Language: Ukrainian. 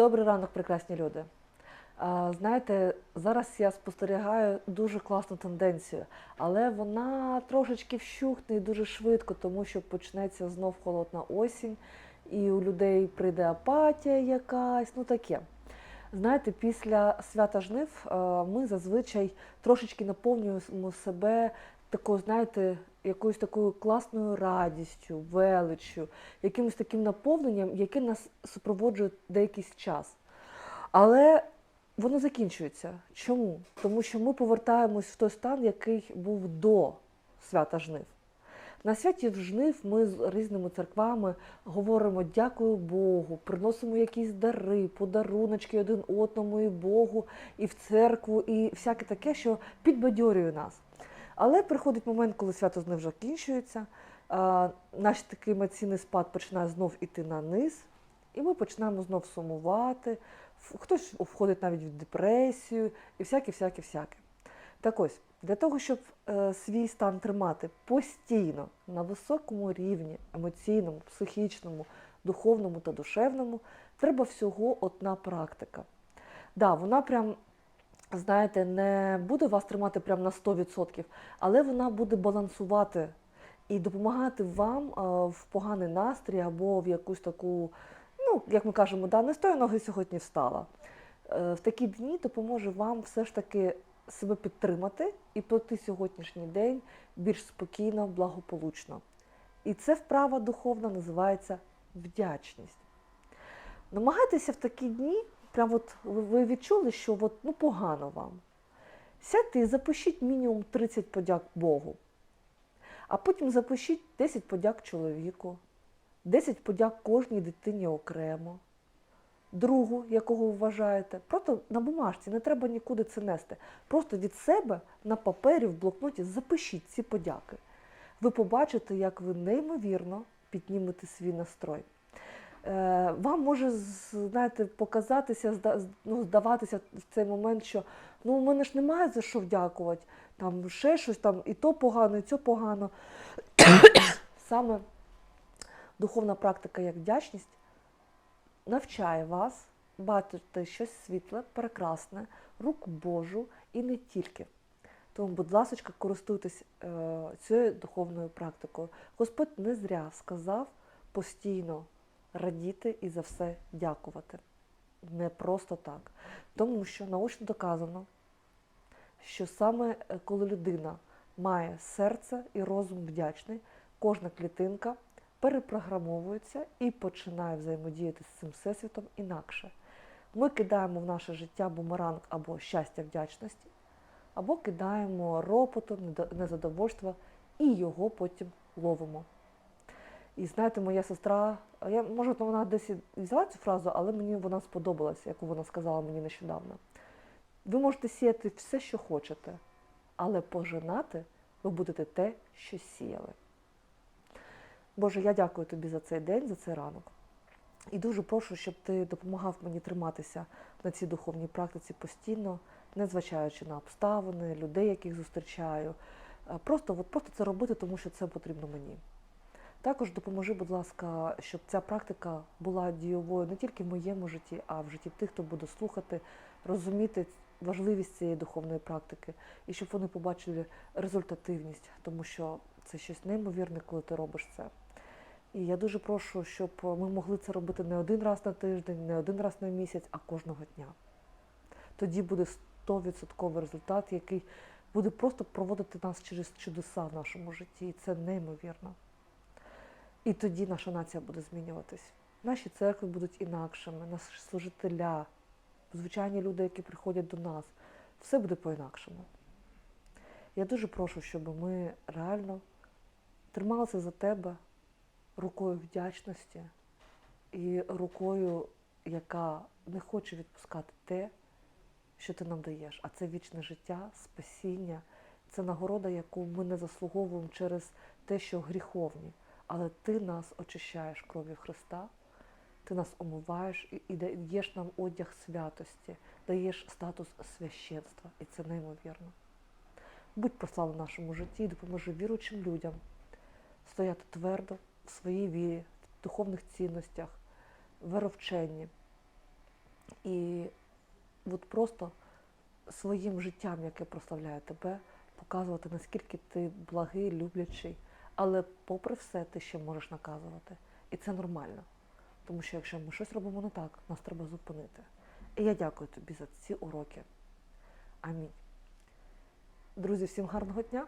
Добрий ранок, прекрасні люди. Знаєте, зараз я спостерігаю дуже класну тенденцію, але вона трошечки вщухне і дуже швидко, тому що почнеться знов холодна осінь, і у людей прийде апатія якась, ну таке. Знаєте, після свята жнив ми зазвичай трошечки наповнюємо себе такою, знаєте, якоюсь такою класною радістю, величчю, якимось таким наповненням, яке нас супроводжує деякий час. Але воно закінчується. Чому? Тому що ми повертаємось в той стан, який був до свята жнив. На святі жнив ми з різними церквами говоримо дякую Богу, приносимо якісь дари, подаруночки один одному і Богу, і в церкву, і всяке таке, що підбадьорює нас. Але приходить момент, коли свято жнив закінчується, наш такий емоційний спад починає знов іти на низ, і ми починаємо знов сумувати. Хтось входить навіть в депресію і всяке, всяке, всяке. Так ось, для того, щоб е, свій стан тримати постійно на високому рівні емоційному, психічному, духовному та душевному, треба всього одна практика. Да, вона прям, знаєте, не буде вас тримати прям на 100%, але вона буде балансувати і допомагати вам е, в поганий настрій або в якусь таку, ну, як ми кажемо, да, не з тої ноги сьогодні встала. Е, В такі дні допоможе вам все ж таки себе підтримати і пройти сьогоднішній день більш спокійно, благополучно. І це вправа духовна називається вдячність. Намагайтеся в такі дні, прям от ви- відчули, що от, ну, погано вам. Сядьте і запишіть мінімум 30 подяк Богу. А потім запишіть 10 подяк чоловіку, 10 подяк кожній дитині окремо, другу, якого ви вважаєте. Просто на бумажці, не треба нікуди це нести. Просто від себе на папері в блокноті запишіть ці подяки. Ви побачите, як ви неймовірно піднімете свій настрой. Е, Вам може знаєте, показатися, ну, здаватися в цей момент, що ну, у мене ж немає за що вдякувати, там ще щось, там і то погано, і це погано. Саме духовна практика як вдячність навчає вас бачити щось світле, прекрасне, руку Божу і не тільки. Тому, будь ласка, користуйтесь е, цією духовною практикою. Господь не зря сказав постійно радіти і за все дякувати. Не просто так. Тому що научно доказано, що саме е, коли людина має серце і розум вдячний, кожна клітинка перепрограмовується і починає взаємодіяти з цим всесвітом інакше. Ми кидаємо в наше життя бумеранг або щастя вдячності, або кидаємо ропоту, незадовольства і його потім ловимо. І знаєте, моя сестра, я може вона десь і взяла цю фразу, але мені вона сподобалася, яку вона сказала мені нещодавно. Ви можете сіяти все, що хочете, але пожинати ви будете те, що сіяли. Боже, я дякую тобі за цей день, за цей ранок. І дуже прошу, щоб ти допомагав мені триматися на цій духовній практиці постійно, незважаючи на обставини, людей, яких зустрічаю. Просто, от, просто це робити, тому що це потрібно мені. Також допоможи, будь ласка, щоб ця практика була дієвою не тільки в моєму житті, а в житті тих, хто буде слухати, розуміти важливість цієї духовної практики, і щоб вони побачили результативність, тому що це щось неймовірне, коли ти робиш це. І я дуже прошу, щоб ми могли це робити не один раз на тиждень, не один раз на місяць, а кожного дня. Тоді буде 100% результат, який буде просто проводити нас через чудеса в нашому житті. І це неймовірно. І тоді наша нація буде змінюватись. Наші церкви будуть інакшими, наші служителя, звичайні люди, які приходять до нас. Все буде по-інакшому. Я дуже прошу, щоб ми реально трималися за тебе рукою вдячності і рукою, яка не хоче відпускати те, що ти нам даєш. А це вічне життя, спасіння, це нагорода, яку ми не заслуговуємо через те, що гріховні. Але ти нас очищаєш кров'ю Христа, ти нас омиваєш і, і даєш нам одяг святості, даєш статус священства. І це неймовірно. Будь прославлен в нашому житті і допоможи віруючим людям стояти твердо в своїй вірі, в духовних цінностях, веровченні, І от просто своїм життям, яке прославляє тебе, показувати, наскільки ти благий, люблячий, але попри все ти ще можеш наказувати. І це нормально. Тому що якщо ми щось робимо не так, нас треба зупинити. І я дякую тобі за ці уроки. Амінь. Друзі, всім гарного дня!